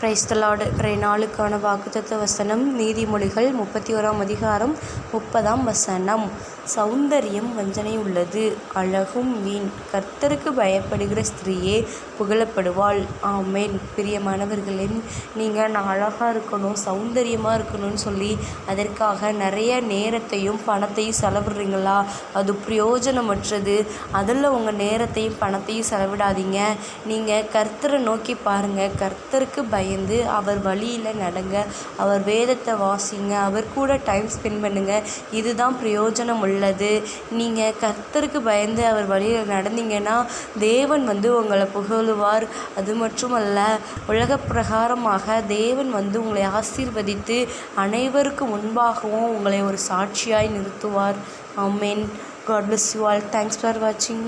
கிரைஸ்தலாடு இன்றைய நாளுக்கான வாக்குத்தத்த வசனம் நீதிமொழிகள் முப்பத்தி ஓராம் அதிகாரம் முப்பதாம் வசனம். சௌந்தரியம் வஞ்சனை உள்ளது. அழகும் வீண். கர்த்தருக்கு பயப்படுகிற ஸ்திரீயே புகழப்படுவாள். ஆமேன். பிரியமானவர்களே நீங்கள் நான் அழகாக இருக்கணும் சௌந்தரியமாக இருக்கணும்னு சொல்லி அதற்காக நிறைய நேரத்தையும் பணத்தையும் செலவிடுறீங்களா? அது பிரயோஜனமற்றது. அதில் உங்கள் நேரத்தையும் பணத்தையும் செலவிடாதீங்க. நீங்கள் கர்த்தரை நோக்கி பாருங்கள் கர்த்தருக்கு பய பயந்து அவர் வழியில் நடங்க அவர் வேதத்தை வாசிங்க அவர் கூட டைம் ஸ்பெண்ட் பண்ணுங்கள் இதுதான் பிரயோஜனம் உள்ளது. நீங்கள் கர்த்தருக்கு பயந்து அவர் வழியில் நடந்தீங்கன்னா தேவன் வந்து உங்களை புகழுவார். அது மட்டுமல்ல உலக பிரகாரமாக தேவன் வந்து உங்களை ஆசீர்வதித்து அனைவருக்கு முன்பாகவும் உங்களை ஒரு சாட்சியாய் நிறுத்துவார். ஆமேன். God bless you all thanks for வாட்சிங்